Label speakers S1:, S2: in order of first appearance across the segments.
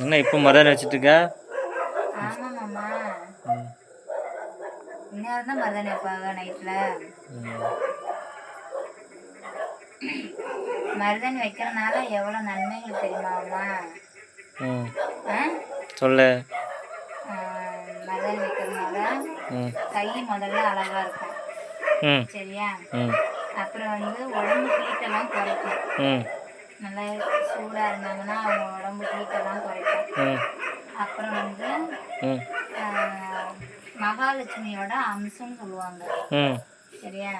S1: என்ன இப்போ மருதாணி வச்சுட்டு இருக்க
S2: இந்நேரம் தான் மருதாணி வைப்பாங்க நைட்ல.
S1: ம்.
S2: மருதாணி வைக்கிறனால எவ்வளவு நன்மைகள் தெரியுமா அம்மா?
S1: ம்.
S2: ஆ?
S1: சொல்லு.
S2: மருதாணி வைக்கிறதுனால கை முதல்ல அழகா இருக்கும். சரியா? அப்புறம் வந்து உடம்பு ஹீட்டெல்லாம் குறைக்கும். நல்லா சூடாக இருந்தாங்கன்னா அவங்க உடம்பு ஹீட்டெல்லாம் குறைக்கும். அப்புறம் வந்து மகாலட்சுமியோட அம்சம்னு சொல்லுவாங்க. சரியா?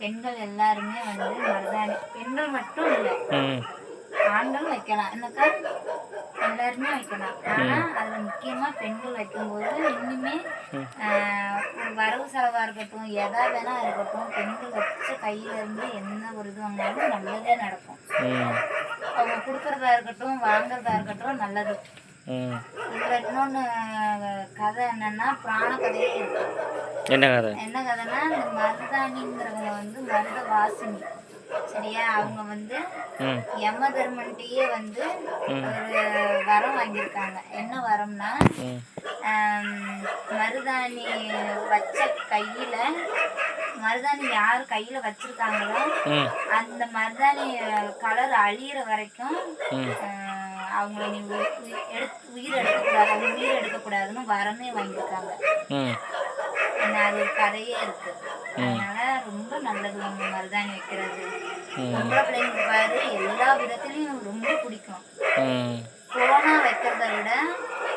S2: பெண்கள் எல்லாருமே வந்து மருதாணி பெண்கள் மட்டும் இல்லை.
S1: ம்
S2: ஆண்களும் வைக்கலாம். என்னக்கா? எல்லாருமே வைக்கலாம். ஆனா அதுல முக்கியமா பெண்கள் வைக்கும்போது இன்னுமே ஒரு வரவு செலவா இருக்கட்டும் எதா வேணா இருக்கட்டும் பெண்கள் வச்ச கையில இருந்து என்ன ஒரு இது வாங்கினாலும் நல்லதே நடக்கும். அவங்க கொடுக்கறதா இருக்கட்டும் வாங்குறதா இருக்கட்டும் நல்லது. இதுல இன்னொன்னு கதை என்னன்னா புராண கதையே இருக்கு.
S1: என்ன கதை?
S2: என்ன கதைன்னா இந்த மருதாணிங்கிறவங்க வந்து மருத வாசினி சரியா? அவங்க வந்து யம தர்மன்ட்டையே வந்து ஒரு வரம் வாங்கியிருக்காங்க. என்ன வரம்னா மருதாணி வச்ச கையில மருதாணி யார் கையில வச்சிருக்காங்களோ அந்த மருதாணி கலர் அழியிற வரைக்கும் அவங்கள நீ எடுத்து உயிர் எடுக்கக்கூடாது அவங்க உயிர் எடுக்கக்கூடாதுன்னு வரமே வாங்கியிருக்காங்க. அது ஒரு கதையே இருக்கு. அதனால ரொம்ப நல்லது உங்க மருதாணி வைக்கிறது. பொம்பளை பிள்ளைங்களுக்கு பாரு எல்லா விதத்துலயும் ரொம்ப பிடிக்கும். கொரோனா வைக்கிறத விட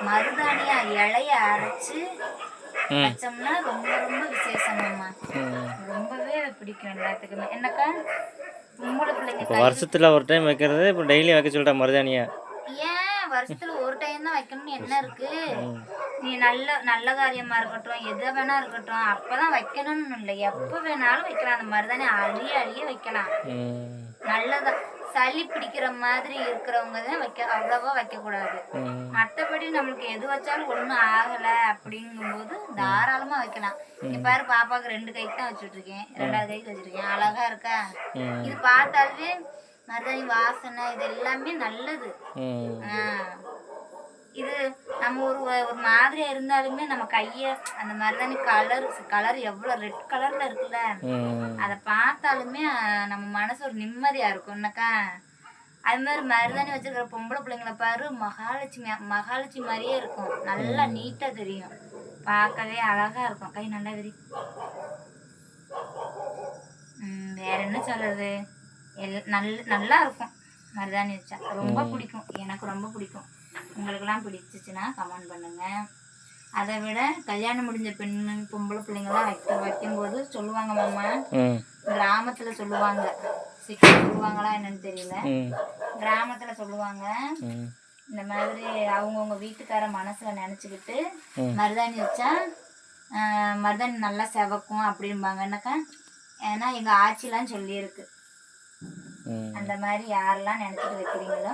S2: மருதாணியா இலைய அரைச்சு வச்சோம்னா ரொம்ப ரொம்ப விசேஷமாம்மா. ரொம்பவே பிடிக்கும் எல்லாத்துக்குமே. என்னக்கா? பொம்பளை பிள்ளைங்க
S1: வருஷத்தில் ஒரு டைம் வைக்கிறது இப்போ டெய்லி வைக்க சொல்லிட்டா மருதாணியா.
S2: ஏன்? வருஷத்துல ஒரு டைம் தான் வைக்கணும்னு என்ன இருக்கு? நீ நல்ல நல்ல காரியமா இருக்கட்டும் எது வேணா இருக்கட்டும் அப்பதான் வைக்கணும்னு இல்லை. எப்ப வேணாலும் வைக்கலாம். அந்த மருதாணி அழிய அழிய வைக்கலாம்.
S1: ம்.
S2: நல்லதா சளி பிடிக்கிற மாதிரி இருக்கிறவங்க தான் வைக்க அவ்வளவா வைக்க கூடாது மற்றபடி நம்மளுக்கு எது வச்சாலும் ஒன்றும் ஆகல அப்படிங்கும்போது தாராளமா வைக்கலாம். இங்க பாரு பாப்பாக்கு ரெண்டு கைக்கு தான் வச்சுட்டு இருக்கேன் ரெண்டாவது கைக்கு வச்சிருக்கேன். அழகா இருக்கா? இது பார்த்தாலே மருதாணி வாசனை இது எல்லாமே நல்லது.
S1: ம்
S2: ஆ. இது நம்ம ஒரு ஒரு மாதிரியா இருந்தாலுமே நம்ம கைய அந்த மருதாணி கலர் கலர் எவ்வளவு ரெட் கலர்ல இருக்குல்ல? அதை பார்த்தாலுமே நம்ம மனசு ஒரு நிம்மதியா இருக்கும். என்னக்கா? அது மாதிரி மருதாணி வச்சிருக்கிற பொம்பளை பிள்ளைங்களை பாரு மகாலட்சுமி மகாலட்சுமி மாதிரியே இருக்கும். நல்லா நீட்டா தெரியும். பார்க்கவே அழகா இருக்கும். கை நல்லா விரி. வேற என்ன சொல்றது? எல் நல்ல நல்லா இருக்கும். மருதாணி வச்சா. ரொம்ப பிடிக்கும். எனக்கு ரொம்ப பிடிக்கும். உங்களுக்கெல்லாம் பிடிச்சிச்சுன்னா கமெண்ட் பண்ணுங்க. அதை விட கல்யாணம் முடிஞ்ச பெண்ணு பொம்பளை பிள்ளைங்களாம் வைக்க வைக்கும்போது சொல்லுவாங்க மாமா கிராமத்துல சொல்லுவாங்க. சிட்டி சொல்லுவாங்களா என்னன்னு தெரியல. கிராமத்துல சொல்லுவாங்க இந்த மாதிரி அவங்கவுங்க வீட்டுக்கார மனசுல நினைச்சுக்கிட்டு. மருதாணி வச்சா மருதாணி நல்லா செவக்கும் அப்படிம்பாங்க. என்னக்கா? ஏன்னா எங்க ஆச்சிலாம் சொல்லியிருக்கு. அந்த மாதிரி யாரெல்லாம் நினைச்சிட்டு வைக்கிறீங்களோ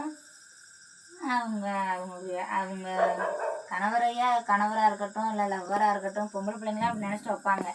S2: அவங்க அவங்க வி- அவங்க கணவரையா கணவரா இருக்கட்டும் இல்லை லவ்வரா இருக்கட்டும் பொம்பளை பிள்ளைங்களாம் அப்படி நினைச்சிட்டு வைப்பாங்க.